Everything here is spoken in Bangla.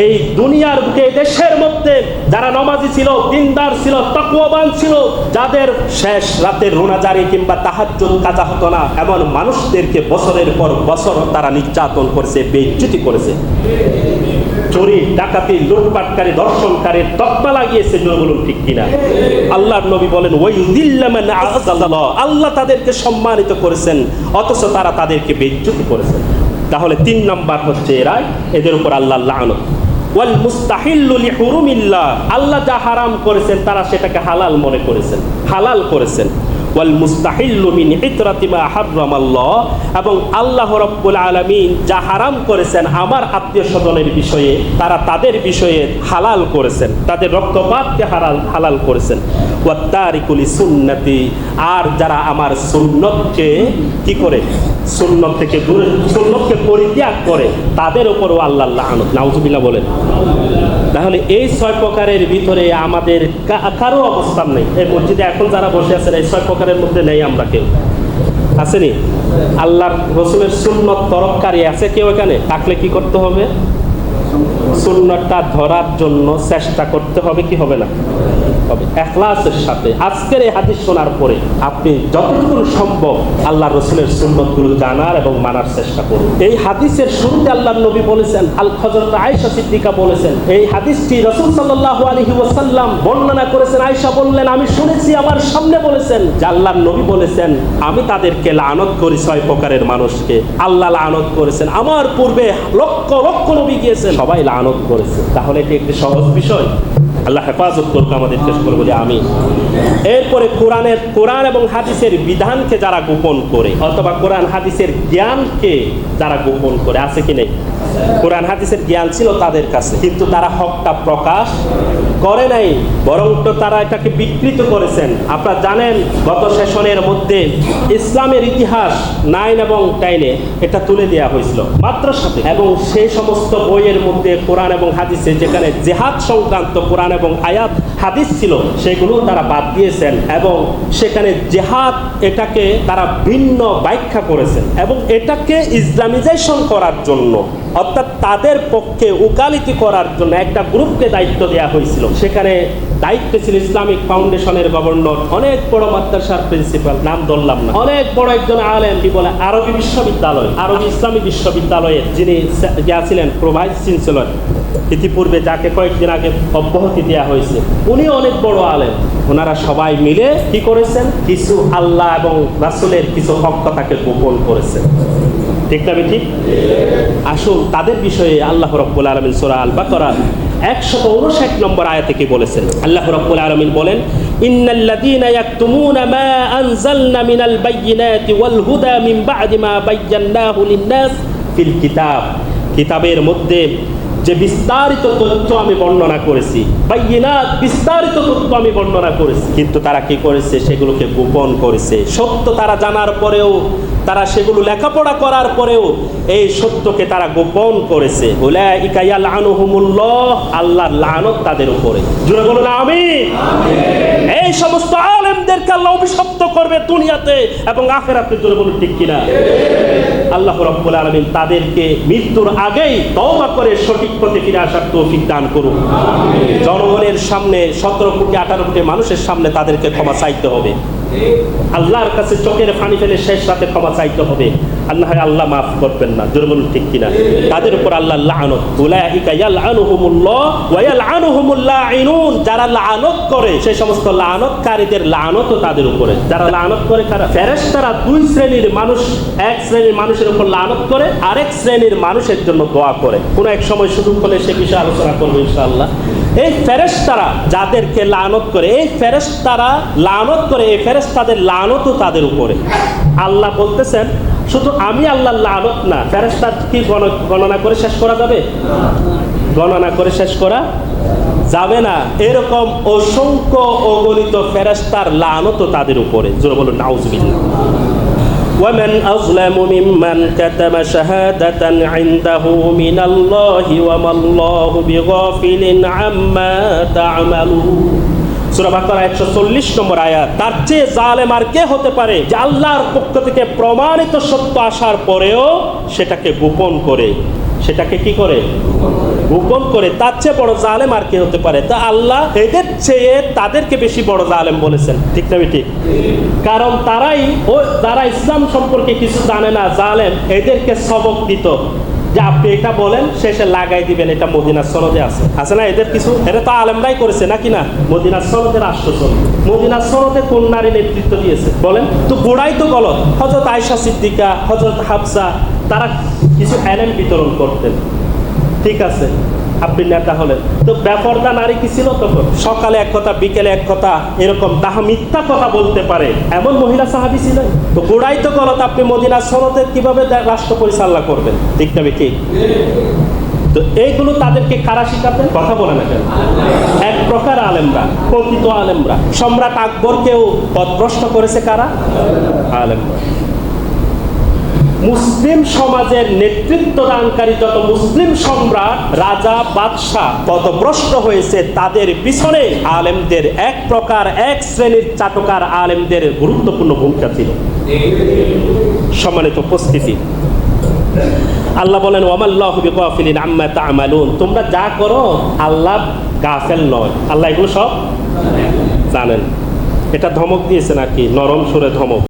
এই দুনিয়ার বুকে দেশের মধ্যে যারা নমাজি ছিল, দিনদার ছিল তকুয়াবান ছিল, যাদের শেষ রাতের রোনাজারি কিংবা তাহাজ্জুদ কাজা হতো না, এমন মানুষদেরকে বছরের পর বছর তারা নির্যাতন করেছে, বেইজ্জতি করেছে। চুরি, ডাকাতি, লুটপাটকারী দর্শনকারীর তকমা লাগিয়েছে বলুন ঠিক কিনা? আল্লাহর নবী বলেন ওই আল্লাহ তাদেরকে সম্মানিত করেছেন, অথচ তারা তাদেরকে বেইজ্জতি করেছেন তাহলে তিন নাম্বার হচ্ছে এরা এদের উপর আল্লাহ লানত। ওয়াল মুস্তাহিল্লু লিহুরুমিল্লাহ। আল্লাহ যা হারাম করেছেন তারা সেটাকে হালাল মনে করেছেন হালাল করেছেন। ওয়াল মুস্তাহিল্লু মিন এবং আল্লাহ রাব্বুল যা হারাম করেছেন আমার আত্মীয় স্বজনের বিষয়ে, তারা তাদের বিষয়ে হালাল করেছেন, তাদের রক্তপাতকে হালাল হালাল করেছেন। ওয়াত্তারিকুলি সুন্নতি, আর যারা আমার সুন্নতকে কি করে? সুন্নত থেকে দূরে, সুন্নতকে পরিত্যাগ করে, তাদের উপরও আল্লাহ লানত। নাউজুবিল্লাহ বলেন। তাহলে এই ছয় প্রকারের ভিতরে আমাদের কারও অবস্থান নেই। এই মসজিদে এখন যারা বসে আছেন, এই ছয় প্রকারের মধ্যে নেই আমরা কেউ। আসেনি আল্লাহর রসুলের সুন্নত তরফকারী আছে কেউ এখানে? থাকলে কি করতে হবে? সুন্নতটা ধরার জন্য চেষ্টা করতে হবে, কি হবে না? হবে। এখলাসের সাথে, আজকের এই হাদিস শোনার পরে আপনি যতটুকু সম্ভব আল্লাহ রসুলের সুন্নতগুলো জানার এবং মানার চেষ্টা করুন। এই হাদিসের শুরুতে আল্লাহ নবী বলেছেন, আল হজরত আয়েশা সিদ্দিকা বলেছেন, এই হাদিসটি রসুল সাল্লাহ আলহি ওসাল্লাম বর্ণনা করেছেন। আয়সা বললেন, আমি শুনেছি, আমার সামনে বলেছেন। যে আল্লাহ নবী বলেছেন, আমি তাদেরকে লানত করি ছয় প্রকারের মানুষকে। আল্লাহ লানত করেছেন। আমার পূর্বে লক্ষ লক্ষ নবী গিয়েছেন। সবাই লানত করেছে। তাহলে এটি একটি সহজ বিষয়। আল্লাহ হেফাজত করুক আমাদেরকে সকল বলে আমি এরপরে কোরআনের, কোরআন এবং হাদিসের বিধানকে যারা গোপন করে, অথবা কোরআন হাদিসের জ্ঞানকে যারা গোপন করে, আছে কি নেই? কোরআন হাদিসের জ্ঞান ছিল তাদের কাছে, কিন্তু তারা হকটা প্রকাশ করে নাই, বরং তো তারা এটাকে বিকৃত করেছেন। আপনারা জানেন, গত সেশনের মধ্যে ইসলামের ইতিহাস নাইন এবং টাইনে এটা তুলে দেওয়া হয়েছিল। মাত্র সাথে এবং সেই সমস্ত বইয়ের মধ্যে কোরআন এবং হাদিসে যেখানে জেহাদ সংক্রান্ত কোরআন এবং আয়াত হাদিস ছিল, সেগুলো তারা বাদ দিয়েছেন এবং সেখানে জেহাদ এটাকে তারা ভিন্ন ব্যাখ্যা করেছেন এবং এটাকে ইসলামিজেশন করার জন্য, অর্থাৎ তাদের পক্ষে উকালিতি করার জন্য একটা গ্রুপকে দায়িত্ব দেওয়া হয়েছিল। সেখানে দায়িত্ব ছিল ইসলামিক ফাউন্ডেশনের গভর্নর, অনেক বড় মাদ্রাসার প্রিন্সিপাল, নাম ধরলাম না। অনেক বড় একজন আলেম, কি বলে, আরবি বিশ্ববিদ্যালয়, আরবি ইসলামী বিশ্ববিদ্যালয়ের যিনি যা ছিলেন প্রভাইস চ্যান্সেলর ইতিপূর্বে যাকে কয়েকদিন আগে অব্যাহতি দেওয়া হয়েছে উনি অনেক বড় আলেম। ওনারা সবাই মিলে কি করেছেন? কিছু আল্লাহ এবং রাসুলের কিছু হক কথাকে গোপন করেছেন। ঠিক না ঠিক আসুন, তাদের বিষয়ে আল্লাহ রব্বুল আলমিন সোরা আল বাকরা একশত উনষাট নম্বর আয়াতে কি বলেছেন? আল্লাহ রব্বুল আলমিন বলেন, ইন্নাল্লাযীনা ইয়াকতুমুনা মা আনজালনা মিনাল বায়্যিনাতি ওয়াল হুদা মিন বা'দি মা বায়্যানাহু লিন-নাস ফিল কিতাব। কিতাবের মধ্যে যে বিস্তারিত তথ্য আমি বর্ণনা করেছি, বাইনাত বিস্তারিত তথ্য আমি বর্ণনা করেছি। কিন্তু তারা কি করেছে? সেগুলোকে গোপন করেছে। সত্য তারা জানার পরেও তারা সেগুলো লেখাপড়া করার পরেও এই সত্যকে তারা গোপন করেছে। আল্লাহর লানত তাদের উপরে। জুড়ে বলুন আমি এই সমস্ত আলেমদেরকে আল্লাহ অভিশপ্ত করবে দুনিয়াতে এবং আখেরাতে জুড়ে বলুন ঠিক কিনা? আল্লাহ রব্বুল আলমিন তাদেরকে মৃত্যুর আগেই তওবা করে সঠিক পথে ফিরে আসার তৌফিক দান করুন। জনগণের সামনে সতেরো কোটি আঠারো কোটি মানুষের সামনে তাদেরকে ক্ষমা চাইতে হবে। আল্লাহর কাছে চোখের ফেলে শেষ রাতে ক্ষমা চাইতে হবে। আল্লাহ আল্লাহ মাফ করবেন না। ঠিক কিনা? তাদের উপর আল্লাহ লানত। যারা লানত করে, সেই সমস্ত লানতকারীদের লানতও তাদের উপরে। যারা লানত করে দুই শ্রেণির মানুষ, এক শ্রেণির মানুষের উপর লানত করে, আরেক শ্রেণির মানুষের জন্য দোয়া করে। কোন এক সময় সুযোগ হলে সে বিষয়ে আলোচনা করব ইনশাআল্লাহ। এই ফেরেশতারা যাদেরকে লানত করে, এই ফেরেশতারা লানত করে, এই ফেরেশতাদের লানতও তাদের উপরে। আল্লাহ বলতেছেন, শুধু আমি আল্লাহ লানত না ফেরেশতার কি গণনা করে শেষ করা যাবে? গণনা করে শেষ করা যাবে না। এরকম অসংখ্য অগণিত ফেরেশতার লানতও তাদের উপরে। জোরে বলুন, নাউজুবিল্লাহ। ومن أظلم ممن كتم شهادة عنده من الله وما الله بغافل عما تعملون সূরা বাকারা 140 নম্বর আয়াত তার চেয়ে জালেম আর কে হতে পারে যে আল্লাহর পক্ষ থেকে প্রমাণিত সত্য আসার পরেও সেটাকে গোপন করে সেটাকে কি করে? গোপন করে। তার চেয়ে বড় জালেম আর কে হতে পারে? তা আল্লাহ এদের চেয়ে তাদেরকে বেশি বড় জালেম বলেছেন। ঠিক না ঠিক কারণ তারাই ও যারা ইসলাম সম্পর্কে কিছু জানে না, জালেম এদেরকে সবক দিত। যে আপনি এটা বলেন, শেষে লাগাই দিবেন, এটা মদিনার সনদে আছে। আছে না এদের কিছু? এটা তো আলেমরাই করেছে, নাকি না? মদিনার সনদের আশ্বাসন মদিনার সনদে কোন নারী নেতৃত্ব দিয়েছে? বলেন। তো গোড়াই তো গলত। হজরত আয়সা সিদ্দিকা হজরত হাফসা তারা কিছু এলেম বিতরণ করতেন। ঠিক আছে, আপনি নেতা হলেন। তো ব্যাপারটা নারী কি ছিল তখন? সকালে এক কথা, বিকেলে এক কথা, এরকম তাহা মিথ্যা কথা বলতে পারে। এমন মহিলা সাহাবি ছিলেন? তো গোড়াই তো গলত আপনি মদিনার সনদে কীভাবে রাষ্ট্র পরিচালনা করবেন? ঠিক না কি তো এইগুলো তাদেরকে কারা শিখাতেন? কথা বলে না কেন? এক প্রকার আলেমরা, প্রকৃত আলেমরা। সম্রাট আকবরকেও পথভ্রষ্ট করেছে কারা? আলেমরা। মুসলিম সমাজের নেতৃত্ব দানকারী যত মুসলিম সম্রাট, রাজা, বাদশাহ পদভ্রষ্ট হয়েছে তাদের পিছনে আলেমদের এক প্রকার, এক শ্রেণির চাটকার আলেমদের গুরুত্বপূর্ণ ভূমিকা ছিল। সম্মানিত উপস্থিতি। আল্লাহ বলেন ওমাল্লাহ বিকাফিলিন আম্মা তোমরা যা করো, আল্লাহ গাফেল নয়। আল্লাহ এগুলো সব জানেন। এটা ধমক দিয়েছে নাকি? নরম সুরে ধমক।